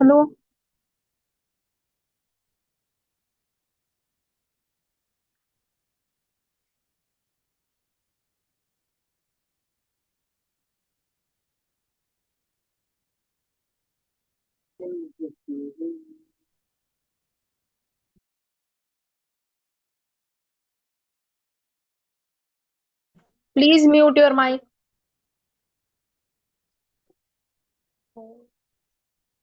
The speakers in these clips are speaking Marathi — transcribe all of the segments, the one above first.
Hello please mute your mic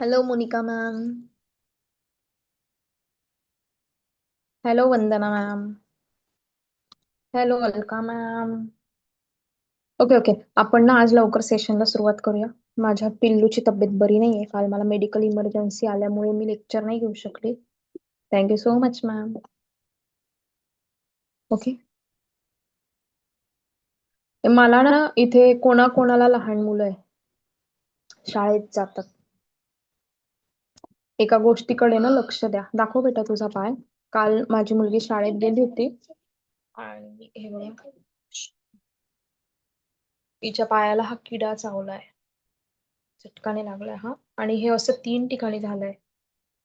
Hello Monica ma'am hello Vandana ma'am hello Alka ma'am okay okay आपण ना आज लवकर सेशनला सुरुवात करूया. माझ्या पिल्लूची तब्येत बरी नाहीये. काल मला मेडिकल इमर्जन्सी आल्यामुळे मी लेक्चर नाही घेऊ शकले. Thank you so much ma'am okay मला ना इथे कोणाकोणाला लहान मुलं आहे शाळेत जातात. एका गोष्टीकडे ना लक्ष द्या. दाखव बेटा तुझा पाय. काल माझी मुलगी शाळेत गेली होती. आणि हे बघा. तिच्या पायाला हा किडा चावलाय. चटकाने लागलाय हा. आणि हे असं तीन ठिकाणी झालंय.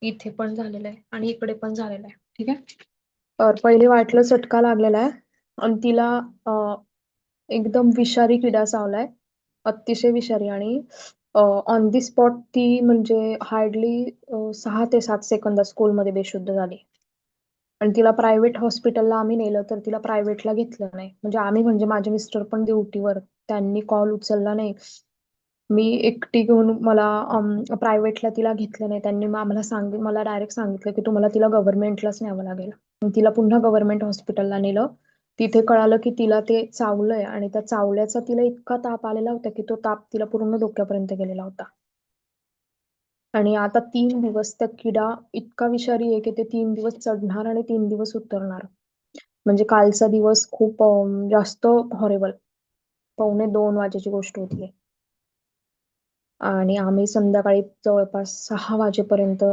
इथे पण झालेलं आहे आणि इकडे पण झालेलं आहे. ठीक आहे? तर पहिले वाटलं चटका लागलेला आहे. आणि तिला एकदम विषारी किडा चावलाय. अतिशय विषारी. आणि ऑन दी स्पॉट ती म्हणजे हार्डली सहा ते सात सेकंद स्कूलमध्ये बेशुद्ध झाली. आणि तिला प्रायव्हेट हॉस्पिटलला आम्ही नेलं तर तिला प्रायव्हेटला घेतलं नाही. म्हणजे आम्ही म्हणजे माझे मिस्टर पण ड्युटीवर त्यांनी कॉल उचलला नाही. मी एकटी घेऊन मला प्रायव्हेटला तिला घेतलं नाही. त्यांनी आम्हाला सांग मला डायरेक्ट सांगितलं की तुम्हाला तिला गव्हर्नमेंटलाच न्यावं लागेल. तिला पुन्हा गव्हर्नमेंट हॉस्पिटलला नेलं. तिथे कळालं की तिला ते चावलंय आणि त्या चावल्याचा तिला इतका ताप आलेला होता की तो ताप तिला पूर्ण डोक्यापर्यंत गेलेला होता. आणि आता तीन दिवस त्या किडा इतका विषारी आहे की ते तीन दिवस चढणार आणि तीन दिवस उतरणार. म्हणजे कालचा दिवस खूप जास्त हॉरेबल पावणे दोन वाजेची गोष्ट होती आणि आम्ही संध्याकाळी जवळपास सहा वाजेपर्यंत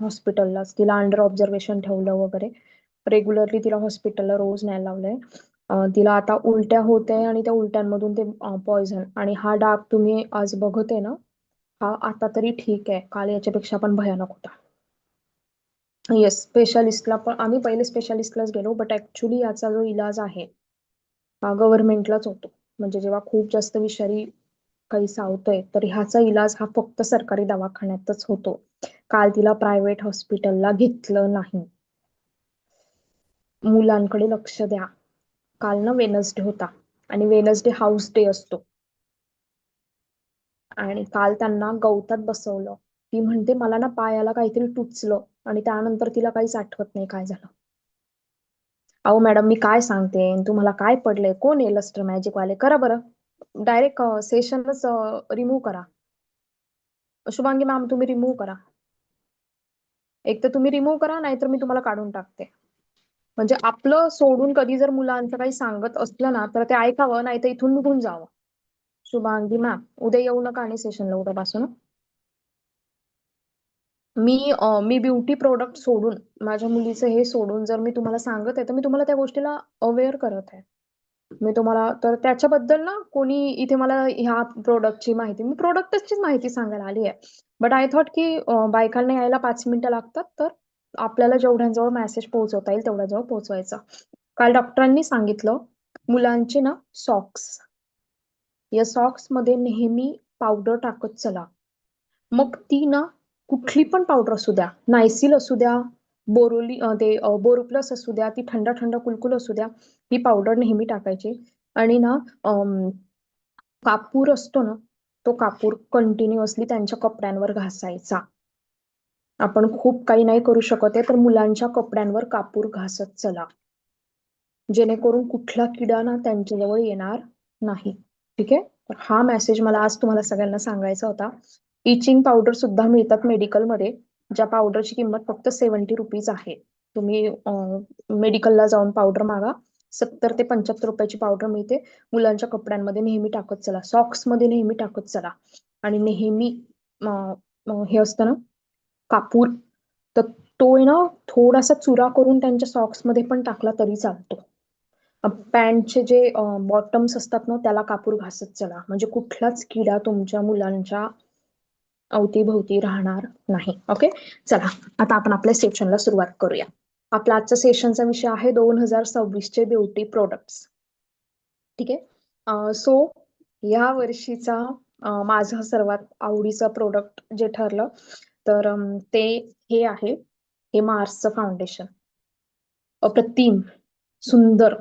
हॉस्पिटललाच तिला अंडर ऑब्झर्वेशन ठेवलं वगैरे. रेग्युलरली तिला हॉस्पिटलला रोज न्यायला लावलंय. तिला आता उलट्या होत आहे आणि त्या उलट्यांमधून ते पॉयझन आणि हा डाग तुम्ही आज बघत आहे ना हा आता तरी ठीक आहे. काल याच्यापेक्षा पण भयानक होता. येस स्पेशालिस्टला पण आम्ही पहिले स्पेशालिस्टलाच गेलो बट ऍक्च्युली याचा जो इलाज आहे हा गव्हर्नमेंटलाच होतो. म्हणजे जेव्हा खूप जास्त विषारी काही सावतंय तर ह्याचा इलाज हा फक्त सरकारी दवाखान्यातच होतो. काल तिला प्रायव्हेट हॉस्पिटलला घेतलं नाही. मुलांकडे लक्ष द्या. काल ना वेनसडे होता आणि वेनसडे हाऊस डे असतो. आणि काल त्यांना गवतात बसवलं. ती म्हणते मला ना पायाला काहीतरी टुचलं आणि त्यानंतर तिला काहीच आठवत नाही काय झालं. अहो मॅडम मी काय सांगते? तुम्हाला काय पडलंय? कोण आहे लस्टर मॅजिक वाले करा बरं. डायरेक्ट सेशनच रिमूव्ह करा. शुभांगी मॅम तुम्ही रिमूव्ह करा. एक तर तुम्ही रिमूव्ह करा नाहीतर मी तुम्हाला काढून टाकते. म्हणजे आपलं सोडून कधी जर मुलांचं काही सांगत असलं ना तर ते ऐकावं नाही तर इथून निघून जावं. शुभांगी मॅम उद्या येऊ नका आणि सेशनला उद्यापासून. मी मी ब्युटी प्रोडक्ट सोडून माझ्या मुलीचं हे सोडून जर मी तुम्हाला सांगत आहे तर मी तुम्हाला त्या गोष्टीला अवेअर करत आहे. मी तुम्हाला तर त्याच्याबद्दल ना कोणी इथे मला ह्या प्रोडक्टची माहिती मी प्रोडक्टचीच माहिती सांगायला आली आहे. बट आय थॉट की बायकांना यायला पाच मिनिटं लागतात तर आपल्याला जेवढ्यांजवळ मेसेज पोहोचवता येईल तेवढ्याजवळ पोहोचवायचा. काल डॉक्टरांनी सांगितलं मुलांचे ना सॉक्स या सॉक्समध्ये नेहमी पावडर टाकत चला. मग ती ना कुठली पण पावडर असू द्या नायसिल असू द्या बोरोली ते बोरोप्लस असू द्या ती थंड थंड कुलकुल असू द्या ही पावडर नेहमी टाकायची. आणि ना कापूर असतो ना तो कापूर कंटिन्युअसली त्यांच्या कपड्यांवर घासायचा. आपण खूप काही नाही करू शकत आहे तर मुलांच्या कपड्यांवर कापूर घासत चला. जेणेकरून कुठला किडा ना त्यांच्याजवळ येणार नाही. ठीक आहे? तर हा मेसेज मला आज तुम्हाला सगळ्यांना सांगायचा होता. इचिंग पावडर सुद्धा मिळतात मेडिकलमध्ये ज्या पावडरची किंमत फक्त सेव्हन्टी रुपीज आहे. तुम्ही मेडिकलला जाऊन पावडर मागा. सत्तर ते पंच्याहत्तर रुपयाची पावडर मिळते. मुलांच्या कपड्यांमध्ये नेहमी टाकत चला. सॉक्समध्ये नेहमी टाकत चला. आणि नेहमी हे असतं ना कापूर. तर तो आहे ना थोडासा चुरा करून त्यांच्या सॉक्समध्ये पण टाकला तरी चालतो. पॅन्टचे जे बॉटम्स असतात ना त्याला कापूर घासत चला. म्हणजे कुठलाच किडा तुमच्या मुलांच्या अवतीभोवती राहणार नाही. ओके चला आता आपण आपल्या सेशनला सुरुवात करूया. आपला आजचा सेशनचा विषय आहे दोन हजार सव्वीसचे ब्युटी प्रोडक्ट्स ठीक आहे? सो या वर्षीचा माझा सर्वात आवडीचा प्रोडक्ट जे ठरलं तर ते हे आहे हे मार्सचं फाउंडेशन अप्रतिम सुंदर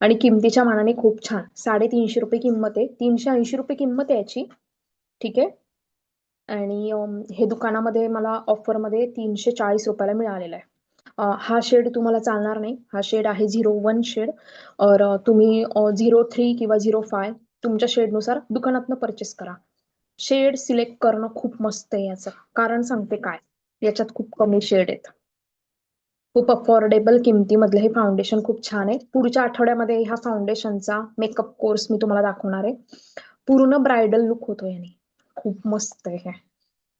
आणि किमतीच्या मानाने खूप छान. साडेतीनशे रुपये किंमत आहे. तीनशे ऐंशी रुपये किंमत आहे याची. ठीक आहे? आणि हे दुकानामध्ये मला ऑफरमध्ये तीनशे चाळीस रुपयाला मिळालेला आहे. हा शेड तुम्हाला चालणार नाही. हा शेड आहे झिरो वन शेड और तुम्ही झिरो थ्री किंवा झिरो फाय तुमच्या शेडनुसार दुकानातनं परचेस करा. शेड सिलेक्ट करणं खूप मस्त आहे याचं. कारण सांगते काय? याच्यात खूप कमी शेड आहेत. खूप अफोर्डेबल किमतीमधलं हे फाउंडेशन खूप छान आहे. पुढच्या आठवड्यामध्ये ह्या फाउंडेशनचा मेकअप कोर्स मी तुम्हाला दाखवणार आहे. पूर्ण ब्रायडल लुक होतो याने. खूप मस्त आहे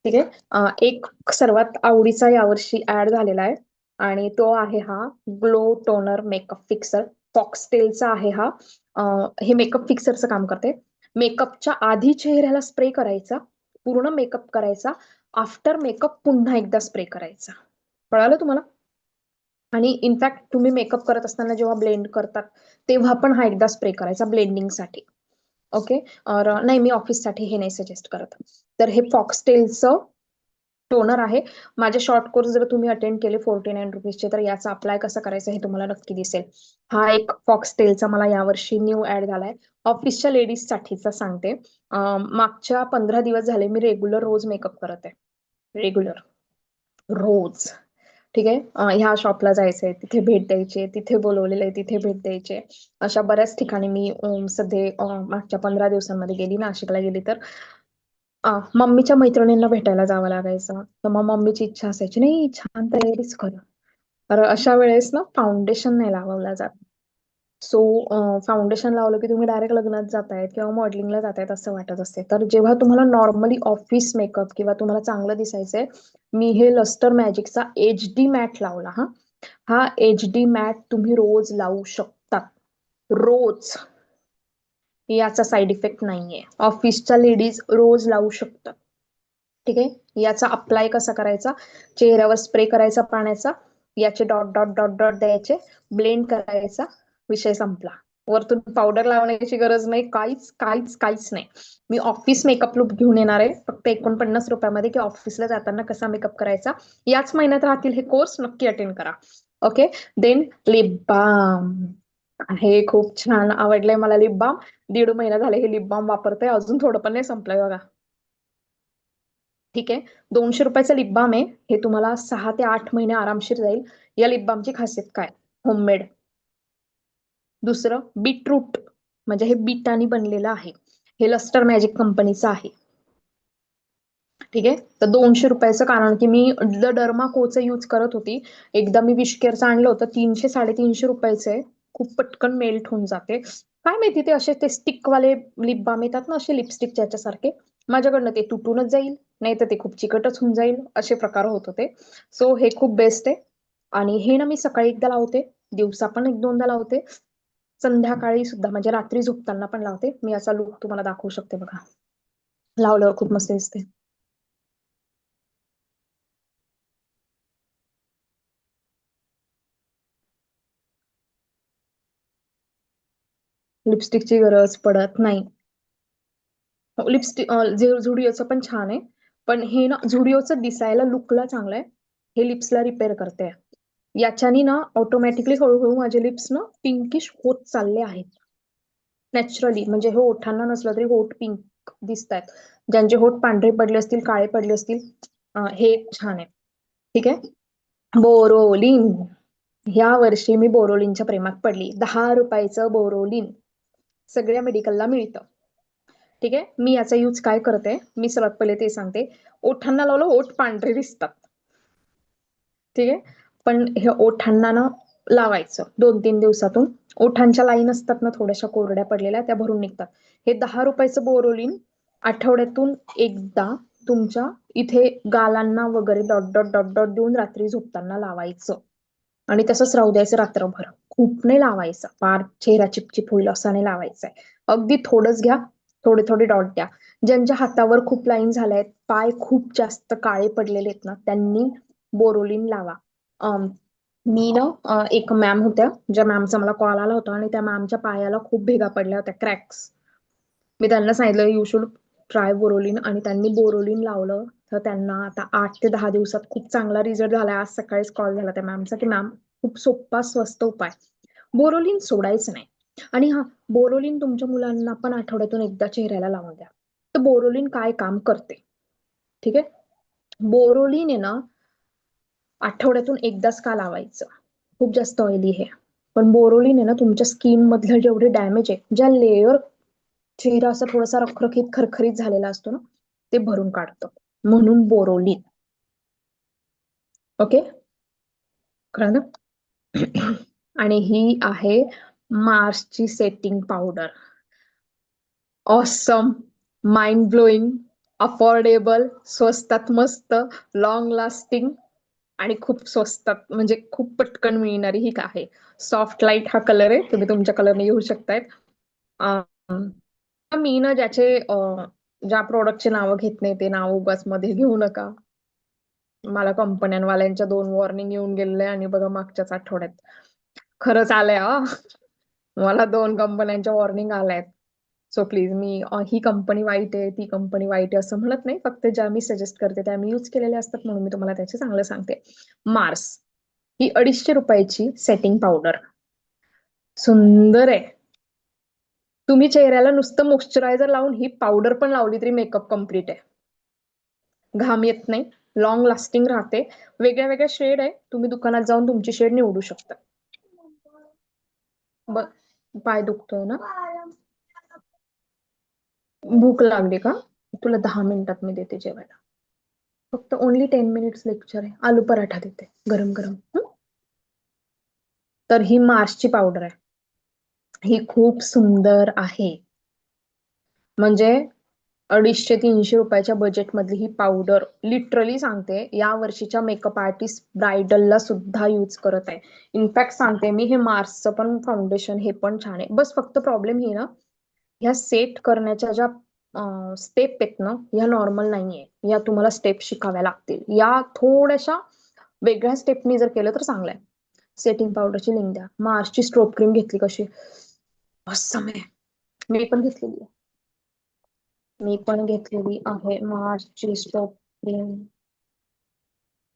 ठीक आहे? एक सर्वात आवडीचा यावर्षी ऍड झालेला आहे. आणि तो आहे हा ग्लो टोनर मेकअप फिक्सर फॉक्सटेलचा आहे हा. हे मेकअप फिक्सरचं काम करते मेकअपच्या आधी चेहऱ्याला स्प्रे करायचा पूर्ण मेकअप करायचा आफ्टर मेकअप पुन्हा एकदा स्प्रे करायचा. कळालं तुम्हाला? आणि इनफॅक्ट तुम्ही मेकअप करत असताना जेव्हा ब्लेंड करतात तेव्हा पण हा एकदा स्प्रे करायचा ब्लेंडिंगसाठी. ओके और नाही मी ऑफिससाठी हे नाही सजेस्ट करत. तर हे फॉक्सटेलचं टोनर आहे. माझे शॉर्ट कोर्स जर तुम्ही अटेंड केले फोर्टी नाईन रुपीजचे तर याचा अप्लाय कसं करायचं हे तुम्हाला नक्की दिसेल. हा एक फॉक्स टेलचा मला यावर्षी न्यू ऍड झालाय. ऑफिसच्या लेडीज साठीचा सांगते. मागच्या पंधरा दिवस झाले मी रेग्युलर रोज मेकअप करत आहे. रेग्युलर रोज. ठीक आहे? ह्या शॉपला जायचंय तिथे भेट द्यायची तिथे बोलवलेलं आहे तिथे भेट द्यायचे. अशा बऱ्याच ठिकाणी मी सध्या मागच्या पंधरा दिवसांमध्ये गेली नाशिकला गेली तर. मम्मीच्या मैत्रिणींना भेटायला जावं लागायचं. तर मग मम्मीची इच्छा असायची नाही छान तयारीच कर. तर अशा वेळेस ना फाउंडेशन नाही लावला जात. सो फाउंडेशन लावलं की तुम्ही डायरेक्ट लग्नात जातायत किंवा मॉडेलिंगला जातायत असं वाटत असते. तर जेव्हा तुम्हाला नॉर्मली ऑफिस मेकअप किंवा तुम्हाला चांगलं दिसायचंय मी हे लस्टर मॅजिकचा एच डी मॅट लावला हा. हा एच डी मॅट तुम्ही रोज लावू शकता. रोज. याचा साईड इफेक्ट नाहीये. ऑफिसच्या लेडीज रोज लावू शकतात. ठीक आहे? याचा अप्लाय कसा करायचा? चेहऱ्यावर स्प्रे करायचा पाण्याचा. याचे डॉट डॉट डॉट डॉट द्यायचे. ब्लेंड करायचा. विषय संपला. वरतून पावडर लावण्याची गरज नाही. काहीच काहीच काहीच नाही. मी ऑफिस मेकअप लुक घेऊन येणार आहे. फक्त एकोणपन्नास रुपयामध्ये की ऑफिसला जाताना कसा मेकअप करायचा? याच महिन्यात राहतील हे कोर्स नक्की अटेंड करा. ओके देन लिप बाम हे खूप छान आवडलंय मला लिप बाम दीड महिना झाले हे लिप बाम वापरते अजून थोडं पण नाही संपलंय बघा. ठीक आहे दोनशे रुपयाचं लिप बाम आहे हे तुम्हाला सहा ते आठ महिने आरामशीर जाईल. या लिप बामची खासियत काय? होममेड दुसरं बीटरूट म्हणजे हे बीटानी बनलेलं आहे. हे लस्टर मॅजिक कंपनीचं आहे. ठीक आहे तर दोनशे रुपयाचं कारण की मी द डर्मा कोचं यूज करत होती. एकदा मी विशकेअरचं आणलं होतं तीनशे साडेतीनशे रुपयाचं आहे. खूप पटकन मेल्ट होऊन जाते. काय माहिती ते असे ते स्टिकवाले लिप बाम येतात ना असे लिपस्टिक याच्यासारखे माझ्याकडनं ते तुटूनच जाईल नाही तर ते खूप चिकटच होऊन जाईल असे प्रकार होत होते. सो हे खूप बेस्ट आहे. आणि हे ना मी सकाळी एकदा लावते दिवसा पण एक दोनदा लावते. संध्याकाळी सुद्धा म्हणजे रात्री झोपताना पण लावते. मी असा लुक तुम्हाला दाखवू शकते बघा. लावल्यावर खूप मस्त दिसते. लिपस्टिकची गरज पडत नाही. लिपस्टिक झुडिओचं पण छान आहे. पण हे ना झुडिओचं दिसायला लुकला चांगलं आहे हे लिप्सला रिपेअर करते. याच्यानी ना ऑटोमॅटिकली हळूहळू माझे लिप्स ना पिंकिश होत चालले आहेत. नॅचरली म्हणजे हे ओठांना नसलं तरी होट पिंक दिसत आहेत ज्यांचे होठ पांढरे पडले असतील काळे पडले असतील हे छान आहे. ठीक आहे? बोरोलिन ह्या वर्षी मी बोरोलिनच्या प्रेमात पडली. दहा रुपयाचं बोरोलिन सगळ्या मेडिकलला मिळतं. ठीक आहे? मी याचा यूज काय करते? मी सर्वात पहिले ते सांगते. ओठांना लावलं ओठ पांढरे दिसतात. ठीक आहे? पण हे ओठांना ना लावायचं. दोन तीन दिवसातून. ओठांच्या लाईन असतात ना थोड्याशा कोरड्या पडलेल्या त्या भरून निघतात. हे दहा रुपयाचं बोरोलिन आठवड्यातून एकदा तुमच्या इथे गालांना वगैरे डॉट डॉट डॉट डॉट देऊन रात्री झोपताना लावायचं. आणि तसंच राहू द्यायचं रात्रभर. खूप नाही लावायचं चेहरा चिपचिप होईल असं नाही लावायचंय. अगदी थोडंच घ्या थोडे थोडे डॉट द्या. ज्यांच्या हातावर खूप लाईन झाल्या आहेत पाय खूप जास्त काळे पडलेले आहेत ना त्यांनी बोरोलिन लावा. मी ना एक मॅम होत्या ज्या मॅमचा मला कॉल आला होता आणि त्या मॅमच्या पायाला खूप भेगा पडल्या होत्या क्रॅक्स. मी त्यांना सांगितलं यू शुड ट्राय बोरोलिन. आणि त्यांनी बोरोलिन लावलं. तर त्यांना आता आठ ते दहा दिवसात खूप चांगला रिझल्ट झाला. आज सकाळीच कॉल झाला त्या मॅमचा की मॅम खूप सोपा स्वस्त उपाय. बोरोलिन सोडायचं नाही. आणि हा बोरोलिन तुमच्या मुलांना पण आठवड्यातून एकदा चेहऱ्याला लावून द्या. तर बोरोलिन काय काम करते? ठीक आहे? बोरोलिन आहे ना आठवड्यातून एकदाच का लावायचं? खूप जास्त ऑइली आहे. पण बोरोलिन आहे ना तुमच्या स्किन मधलं जेवढे डॅमेज आहे ज्या लेअर चेहरा असा थोडासा रखरखीत खरखरीत झालेला असतो ना ते भरून काढतं. म्हणून बोरोलिन ओके? कळलं? आणि ही आहे मार्सची setting powder. Awesome mind blowing affordable स्वस्तात मस्त लॉंग लास्टिंग आणि खूप स्वस्तात म्हणजे खूप पटकन मिळणारी ही आहे. सॉफ्ट लाइट हा कलर आहे तुम्ही तुमच्या कलरने घेऊ शकतायत. मी ना ज्याचे ज्या प्रोडक्टचे नावं घेत नाही ते नाव उगाच मध्ये घेऊ नका. मला कंपन्यांवाल्यांच्या दोन वॉर्निंग येऊन गेलेले आणि बघा मागच्याच आठवड्यात. खरंच आलंय हा. मला दोन कंपन्यांच्या वॉर्निंग आल्यात. सो प्लीज मी ही कंपनी वाईट आहे ती कंपनी वाईट आहे असं म्हणत नाही. फक्त ज्या मी सजेस्ट करते त्या मी यूज केलेल्या असतात म्हणून मी तुम्हाला त्याचे चांगलं सांगते. मार्स ही अडीचशे रुपयाची सेटिंग पावडर सुंदर आहे. तुम्ही चेहऱ्याला नुसतं मॉइश्चरायझर लावून ही पावडर पण लावली तरी मेकअप कंप्लीट आहे. घाम येत नाही लॉंग लास्टिंग राहते. वेगळ्या वेगळ्या शेड आहे तुम्ही दुकानात जाऊन तुमची शेड निवडू शकता. ब पाय दुखतोय ना? भूक लागली का? तुला दहा मिनिटात मी देते जेवायला. फक्त ओनली टेन मिनिट्स लेक्चर आहे. आलू पराठा देते गरम गरम. तर ही मार्सची पावडर आहे. ही खूप सुंदर आहे. म्हणजे अडीचशे तीनशे रुपयाच्या बजेट मधली ही पावडर लिटरली सांगते या वर्षीच्या मेकअप आर्टिस्ट ब्रायडलला सुद्धा यूज करत आहे. इनफॅक्ट सांगते मी हे मार्सचं पण फाउंडेशन हे पण छान आहे. बस फक्त प्रॉब्लेम ही ना ह्या सेट करण्याच्या ज्या स्टेप आहेत ना ह्या नॉर्मल नाहीये. या तुम्हाला स्टेप शिकाव्या लागतील. या थोड्याशा वेगळ्या स्टेपनी जर केलं तर चांगलं आहे. सेटिंग पावडरची लिंक द्या. मार्सची स्ट्रोप क्रीम घेतली कशी? मस्त आहे मी पण घेतलेली मी पण घेतलेली आहे. स्ट्रोप क्रीम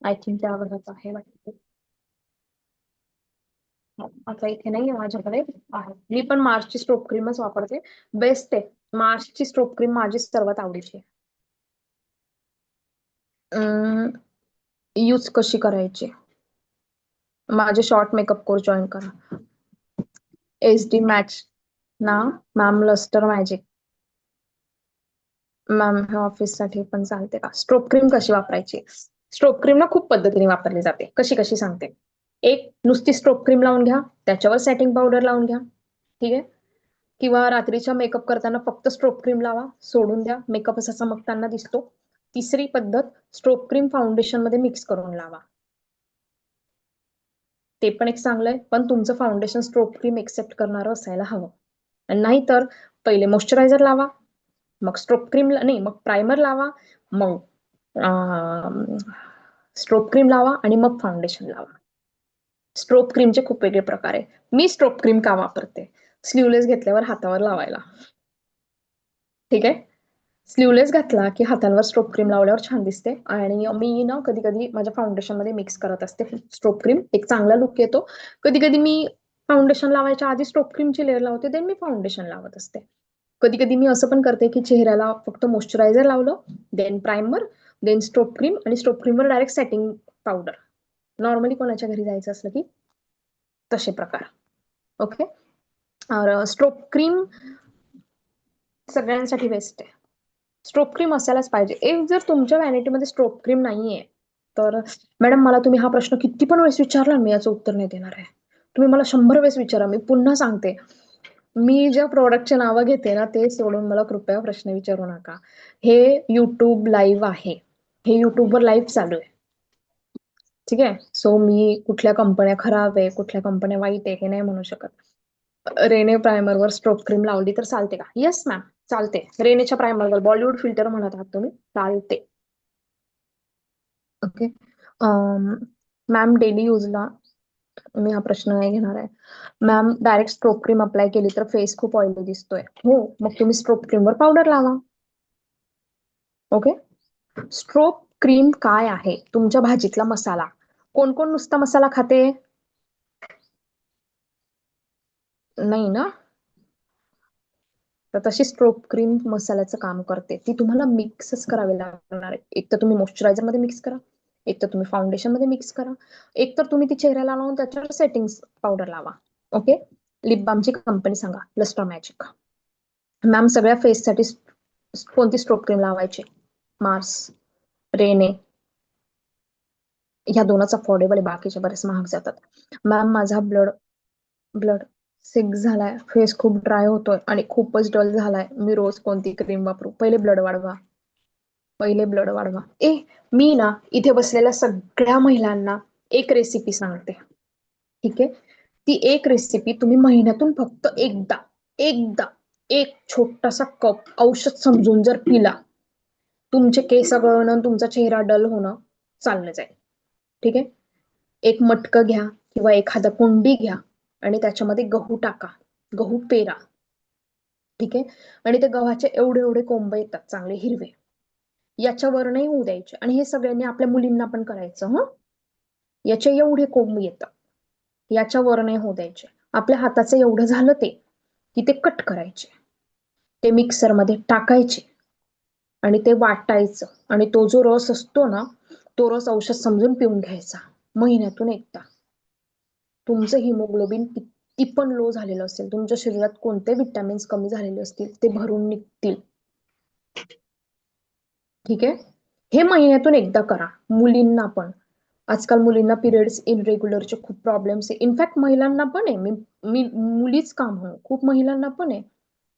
आय थिंक त्या आहे वाटते. आता इथे नाहीये माझ्याकडे. आहे. मी पण मार्सची स्ट्रोप क्रीमच वापरते. बेस्ट आहे. मार्सची स्ट्रोप क्रीम माझी सर्वात आवडीची आहे. यूज़ कशी करायची? माझे शॉर्ट मेकअप कोर्स जॉईन करा. एच डी मॅच ना? मॅम लस्टर मॅजिक मॅम हे ऑफिससाठी पण चालते का? स्ट्रोप क्रीम कशी वापरायची? स्ट्रोप क्रीम ना खूप पद्धतीने वापरली जाते. कशी कशी सांगते. एक नुसती स्ट्रोप क्रीम लावून घ्या. त्याच्यावर सेटिंग पावडर लावून घ्या. ठीक आहे? किंवा रात्रीच्या मेकअप करताना फक्त स्ट्रोप क्रीम लावा. सोडून द्या. मेकअप असा चमकताना दिसतो. तिसरी पद्धत स्ट्रोप क्रीम फाउंडेशनमध्ये मिक्स करून लावा. ते पण एक चांगलं आहे पण तुमचं फाउंडेशन स्ट्रोप क्रीम एक्सेप्ट करणारं असायला हवं. आणि नाहीतर पहिले मॉइश्चरायझर लावा मग स्ट्रोप क्रीम नाही मग प्रायमर लावा मग स्ट्रोप क्रीम लावा आणि मग फाउंडेशन लावा. स्ट्रोप क्रीमचे खूप वेगळे प्रकार आहे. मी स्ट्रोप क्रीम का वापरते? स्लीवलेस घेतल्यावर हातावर लावायला. ठीक आहे? स्लीवलेस घातला की हातांवर स्ट्रोप क्रीम लावल्यावर छान दिसते. आणि मी ना कधी कधी माझ्या फाउंडेशनमध्ये मिक्स करत असते. स्ट्रोप क्रीम एक चांगला लुक येतो. कधी कधी मी फाउंडेशन लावायच्या आधी स्ट्रोप क्रीमची लेअर लावते देन मी फाउंडेशन लावत असते. कधी कधी मी असं पण करते की चेहऱ्याला फक्त मॉइश्चरायझर लावलं then primer then strobe cream आणि स्टोप क्रीमवर डायरेक्ट सेटिंग पावडर नॉर्मली कोणाच्या घरी जायचं असलं की तसे प्रकार. ओके स्ट्रोप क्रीम सगळ्यांसाठी बेस्ट आहे. स्ट्रोप क्रीम असायलाच पाहिजे. एक जर तुमच्या व्हॅनिटीमध्ये स्ट्रोप क्रीम नाहीये तर मॅडम मला तुम्ही हा प्रश्न किती पण वेळेस विचारला मी याचं उत्तर नाही देणार आहे. तुम्ही मला शंभर वेळेस विचारा मी पुन्हा सांगते. मी ज्या प्रोडक्टचे नावं घेते ना ते सोडून मला कृपया प्रश्न विचारू नका. हे युट्यूब लाईव्ह आहे. हे युट्यूबवर लाईव्ह चालू आहे. ठीक आहे? सो मी कुठल्या कंपन्या खराब आहे कुठल्या कंपन्या वाईट आहे हे नाही म्हणू शकत. रेने प्रायमरवर स्ट्रोक क्रीम लावली तर चालते का? येस मॅम चालते. रेनेच्या प्रायमरवर बॉलिवूड फिल्टर म्हणत आहात तुम्ही? चालते. ओके मॅम डेली यूजला मी हा प्रश्न नाही घेणार आहे. Ma'am direct strobe cream apply केली तर फेस खूप ऑइली दिसतोय. हो मग तुम्ही स्ट्रोक क्रीमवर पावडर लावा. ओके स्ट्रोक क्रीम काय आहे? तुमच्या भाजीतला मसाला. कोण कोण नुसता मसाला खाते? नाही ना? तर तशी स्ट्रोक क्रीम मसाल्याचं काम करते. ती तुम्हाला मिक्सच करावी लागणार एक तर तुम्ही मॉइश्चरायझरमध्ये मिक्स करा. एक तर तुम्ही फाउंडेशनमध्ये मिक्स करा. एक तर तुम्ही ती चेहऱ्याला लावून त्याच्यावर सेटिंग पावडर लावा. ओके लिप बामची कंपनी सांगा. लस्टर मॅजिक मॅम सगळ्या फेससाठी कोणती स्ट्रोक क्रीम लावायची? मार्स रेने ह्या दोनच अफोर्डेबल आहे. बाकीचे बरेच महाग जातात. मॅम माझा ब्लड ब्लड सिक झालाय. फेस खूप ड्राय होतोय आणि खूपच डल झालाय. मी रोज कोणती क्रीम वापरू? पहिले ब्लड वाढवा. पहिले ब्लड वाढवा. ए मी ना इथे बसलेल्या सगळ्या महिलांना एक रेसिपी सांगते. ठीक आहे? ती एक रेसिपी तुम्ही महिन्यातून फक्त एकदा एकदा एक छोटासा कप औषध समजून जर पिला तुमचे केस गळणं तुमचा चेहरा डल होणं चाललं जाईल. ठीक आहे? एक मटकं घ्या किंवा एखादा कुंडी घ्या आणि त्याच्यामध्ये गहू टाका. गहू पेरा. ठीक आहे? आणि ते गव्हाचे एवढे एवढे कोंब येतात चांगले हिरवे. याच्यावर होऊ द्यायचे. आणि हे सगळ्यांनी आपल्या मुलींना पण करायचं हं? याचे एवढे कोंब येतात. याच्यावर होऊ द्यायचे. आपल्या हाताचं एवढं झालं ते की ते कट करायचे. ते मिक्सरमध्ये टाकायचे. आणि ते वाटायचं. आणि तो जो रस असतो ना तो रस औषध समजून पिऊन घ्यायचा. महिन्यातून एकदा. तुमचं हिमोग्लोबिन किती पण लो झालेलं असेल तुमच्या शरीरात कोणते विटॅमिन्स कमी झालेले असतील ते भरून निघतील. ठीक आहे? हे महिन्यातून एकदा करा. मुलींना पण. आजकाल मुलींना पिरियड्स इनरेग्युलरचे खूप प्रॉब्लेम्स आहे. इनफॅक्ट महिलांना पण आहे. मी मी मुलीच काम हो खूप महिलांना पण आहे.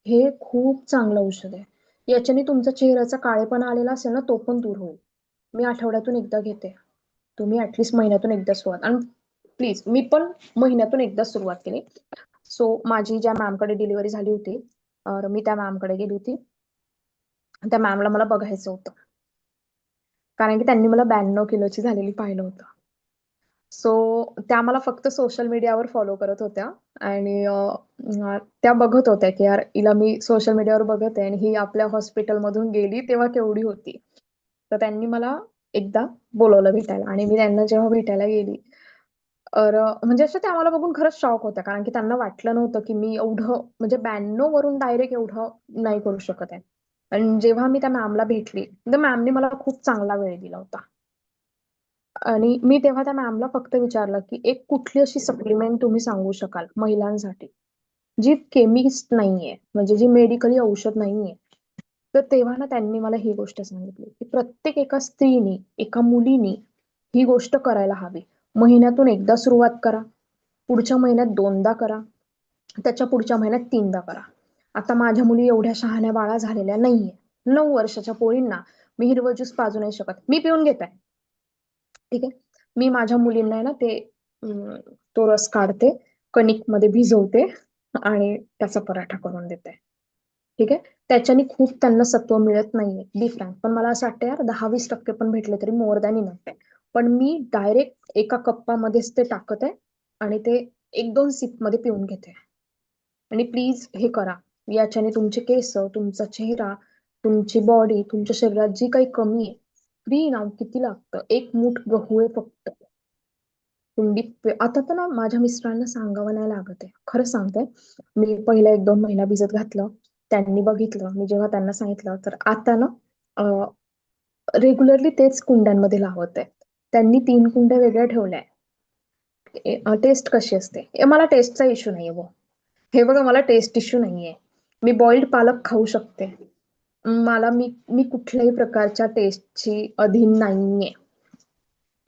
हे खूप चांगलं औषध आहे. याच्याने तुमचा चेहऱ्याचा काळेपणा आलेला असेल ना तो पण दूर होईल. मी आठवड्यातून एकदा घेते. तुम्ही ॲटलिस्ट महिन्यातून एकदा सुरुवात. आणि प्लीज मी पण महिन्यातून एकदा सुरुवात केली. सो माझी ज्या मॅमकडे डिलिव्हरी झाली होती मी त्या मॅमकडे गेली होती. त्या मॅमला मला बघायचं होतं. कारण की त्यांनी मला ब्याण्णव किलोची झालेली पाहिलं होतं. सो त्या मला फक्त सोशल मीडियावर फॉलो करत होत्या. आणि त्या बघत होत्या की यार हिला मी सोशल मीडियावर बघत आहे आणि ही आपल्या हॉस्पिटलमधून गेली तेव्हा केवढी होती. तर त्यांनी मला एकदा बोलवलं भेटायला आणि मी त्यांना जेव्हा भेटायला गेली तर म्हणजे असं त्या मला बघून खरंच शॉक होत्या. कारण की त्यांना वाटलं नव्हतं की मी एवढं म्हणजे ब्याण्णव वरून डायरेक्ट एवढं नाही करू शकत आहे. आणि जेव्हा मी त्या मॅमला भेटली तर मॅमने मला खूप चांगला वेळ दिला होता. आणि मी तेव्हा त्या मॅमला फक्त विचारलं की एक कुठली अशी सप्लिमेंट तुम्ही सांगू शकाल महिलांसाठी जी केमिस्ट नाहीये म्हणजे जी मेडिकली औषध नाहीये. तर तेव्हा ना त्यांनी मला ही गोष्ट सांगितली की प्रत्येक एका स्त्रीनी एका मुलीनी ही गोष्ट करायला हवी. महिन्यातून एकदा सुरुवात करा पुढच्या महिन्यात दोनदा करा त्याच्या पुढच्या महिन्यात तीनदा करा. आता माझ्या मुली एवढ्या शहाण्या बाळा झालेल्या नाहीये. नऊ वर्षाच्या पोळींना मी हिरवं ज्यूस पाजू नाही शकत. मी पिऊन घेत. आहे ठीक आहे? मी माझ्या मुलींना ना ते तो रस काढते कणिकमध्ये भिजवते आणि त्याचा पराठा करून देते. ठीक आहे? त्याच्याने खूप त्यांना सत्व मिळत नाहीये. Be frank. पण मला असं वाटतं यार दहा वीस टक्के पण भेटले तरी मोर दॅन इनफ आहे पण मी डायरेक्ट एका कप्पामध्येच ते टाकत आहे आणि ते एक दोन सिपमध्ये पिऊन घेते. आणि प्लीज हे करा. याच्याने तुमचे केस तुमचा चेहरा तुमची बॉडी तुमच्या शरीरात जी काही कमी आहे फ्री नाव किती लागतं? एक मूठ गहू आहे फक्त. कुंडी आता तर ना माझ्या मिस्टरांना सांगावं नाही लागत आहे. खरं सांगते मी पहिला एक दोन महिना भिजत घातलं त्यांनी बघितलं मी जेव्हा त्यांना सांगितलं तर आता ना रेग्युलरली तेच कुंड्यांमध्ये लावत आहे. त्यांनी तीन कुंड्या वेगळ्या ठेवल्या टेस्ट कशी असते? मला टेस्टचा इश्यू नाहीये हे बघा मला टेस्ट इश्यू नाहीये. मी बॉइल्ड पालक खाऊ शकते. मला मी मी कुठल्याही प्रकारच्या टेस्टची अधीन नाहीये.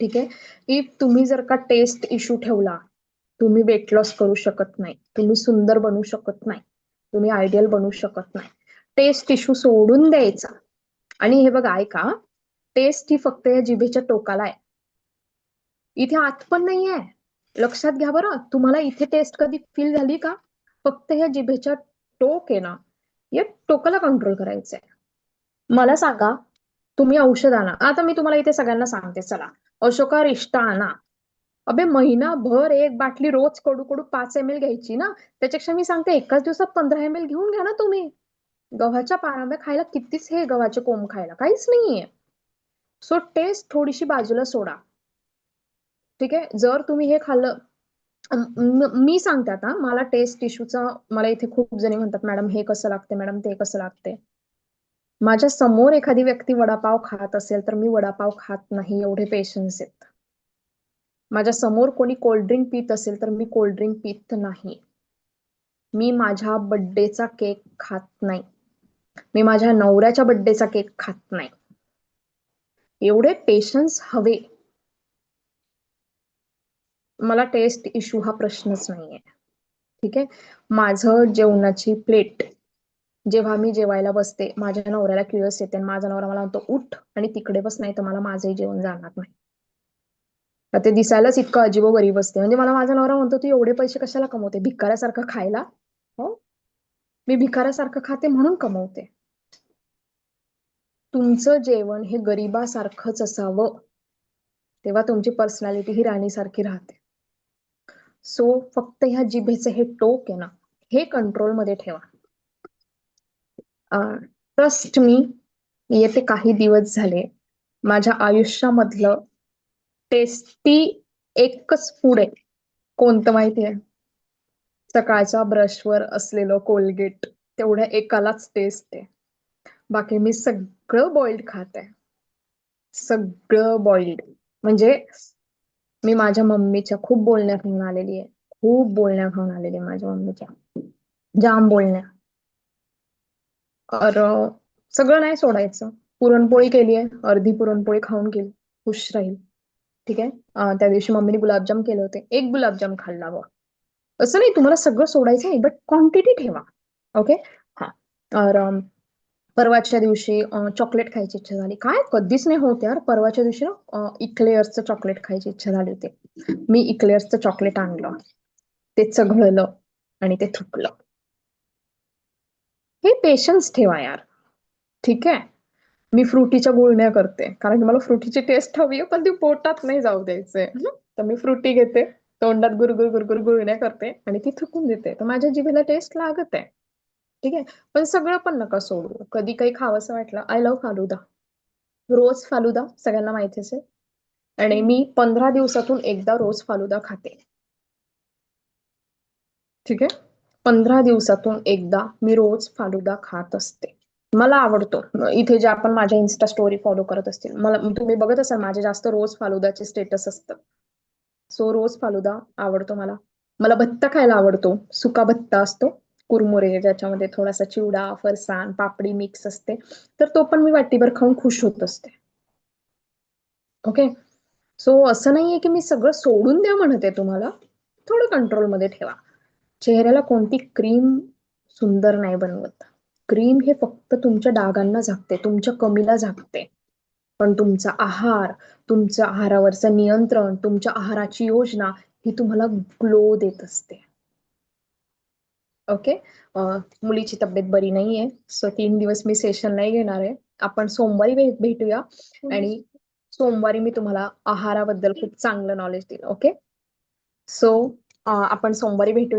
ठीक आहे? इफ तुम्ही जर का टेस्ट इश्यू ठेवला तुम्ही वेट लॉस करू शकत नाही. तुम्ही सुंदर बनू शकत नाही. तुम्ही आयडियल बनू शकत नाही. टेस्ट इश्यू सोडून द्यायचा. आणि हे बघा ऐका टेस्ट ही फक्त या जिभेच्या टोकाला आहे. इथे आत पण नाहीये. लक्षात घ्या बरं. तुम्हाला इथे टेस्ट कधी फील झाली का? फक्त ह्या जिभेच्या टोक आहे ना या टोकाला कंट्रोल करायचंय. मला सांगा तुम्ही औषध आणा आता मी तुम्हाला इथे सगळ्यांना सांगते चला. अशोका रिष्टा आणा अबे महिनाभर एक बाटली रोज कडू कडू पाच एम एल घ्यायची ना? त्याच्यापेक्षा मी सांगते एकाच दिवसात पंधरा एम एल घेऊन घ्या ना तुम्ही. गव्हाच्या पारांब्या खायला कितीच हे गव्हाचे कोंब खायला काहीच नाहीये. सो टेस्ट थोडीशी बाजूला सोडा. ठीक आहे? जर तुम्ही हे खाल्लं मी सांगते आता मला टेस्ट इश्यूचा मला इथे खूप जणी म्हणतात मॅडम हे कसं लागते मॅडम ते कसं लागते माझ्यासमोर एखादी व्यक्ती वडापाव खात असेल तर मी वडापाव खात नाही एवढे पेशन्स आहेत. माझ्यासमोर कोणी कोल्ड्रिंक पित असेल तर मी कोल्ड्रिंक पित नाही. मी माझ्या बड्डेचा केक खात नाही. मी माझ्या नवऱ्याच्या बड्डेचा केक खात नाही. एवढे पेशन्स हवे. मला टेस्ट इश्यू हा प्रश्नच नाहीये. ठीक आहे? माझं जेवणाची प्लेट जेव्हा मी जेवायला बसते माझ्या नवऱ्याला क्युरियस येते आणि माझा नवरा मला म्हणतो उठ आणि तिकडे बस नाही तर मला माझंही जेवण जाणार नाही. तर ते दिसायलाच इतकं अजीबो गरीब असते. म्हणजे मला माझा नवरा म्हणतो तू एवढे पैसे कशाला कमवते? भिकाऱ्यासारखं खायला? हो? मी भिकाऱ्यासारखं खाते म्हणून कमवते. तुमचं जेवण हे गरिबासारखंच असावं. तेव्हा तुमची पर्सनॅलिटी ही राणीसारखी राहते. सो फक्त ह्या जिभेचे हे टोक आहे ना हे कंट्रोलमध्ये ठेवा. ट्रस्ट मी येते काही दिवस झाले माझ्या आयुष्यामधलं टेस्टी एकच फूड आहे. कोणतं माहितीये सकाळच्या ब्रशवर असलेलं कोलगेट तेवढ्या एकालाच टेस्ट आहे. बाकी मी सगळं बॉइल्ड खात. आहे सगळं बॉइल्ड म्हणजे मी माझ्या मम्मीच्या खूप बोलण्या खाऊन आलेली आहे. खूप बोलण्या खाऊन आलेली आहे माझ्या मम्मीच्या. जाम बोलण्या. अर सगळं नाही सोडायचं. पुरणपोळी केली आहे. अर्धी पुरणपोळी खाऊन गेली. खुश राहील. ठीक आहे? त्या दिवशी मम्मीने गुलाबजाम केले होते. एक गुलाबजाम खाल्ला व असं नाही तुम्हाला सगळं सोडायचं आहे बट क्वांटिटी ठेवा. ओके हा. परवाच्या दिवशी चॉकलेट खायची इच्छा झाली. काय? कधीच नाही होत यार. परवाच्या दिवशी ना इक्लेअर्सचं चॉकलेट खायची इच्छा झाली होती. मी इक्लेअर्सचं चॉकलेट आणलं. ते चघळलं आणि ते थुकलं. हे पेशन्स ठेवा यार. ठीक आहे? मी फ्रुटीच्या गुळण्या करते. कारण मला फ्रुटीची टेस्ट हवी आहे पण ती पोटात नाही जाऊ द्यायचंय तर मी फ्रुटी घेते तोंडात गुरगुर गुरगुर गुळण्या करते आणि ती थुकून देते. तर माझ्या जिभेला टेस्ट लागत आहे. ठीक आहे? पण सगळं पण नका सोडू. कधी काही खावंसं वाटलं I love falooda. Rose falooda सगळ्यांना माहिती असेल. आणि मी पंधरा दिवसातून एकदा रोज फालुदा खाते. ठीक आहे? पंधरा दिवसातून एकदा मी रोज फालुदा खात असते. मला आवडतो. इथे जे आपण माझ्या इन्स्टा स्टोरी फॉलो करत असतील मला तुम्ही बघत असाल माझे जास्त रोज फालुदाचे स्टेटस असतात सो रोज फालुदा आवडतो मला. मला भत्ता खायला आवडतो. सुका भत्ता असतो. कुरमुरे ज्याच्यामध्ये थोडासा चिवडा फरसाण पापडी मिक्स असते. तर तो पण मी वाटीभर खाऊन खुश होत असते. ओके सो असं नाहीये की मी सगळं सोडून द्या म्हणते तुम्हाला. थोडं कंट्रोलमध्ये ठेवा. चेहऱ्याला कोणती क्रीम सुंदर नाही बनवत. क्रीम हे फक्त तुमच्या डागांना झाकते तुमच्या कमीला झाकते. पण तुमचा आहार तुमच्या आहारावरचं नियंत्रण तुमच्या आहाराची योजना ही तुम्हाला ग्लो देत असते. ओके मुलीची तब्येत बरी नाहीये. सो तीन दिवस मी सेशन नाही घेणार आहे. आपण सोमवारी भे- भेटूया. आणि सोमवारी मी तुम्हाला आहाराबद्दल खूप चांगलं नॉलेज देईन. ओके सो आपण सोमवारी भेटूया.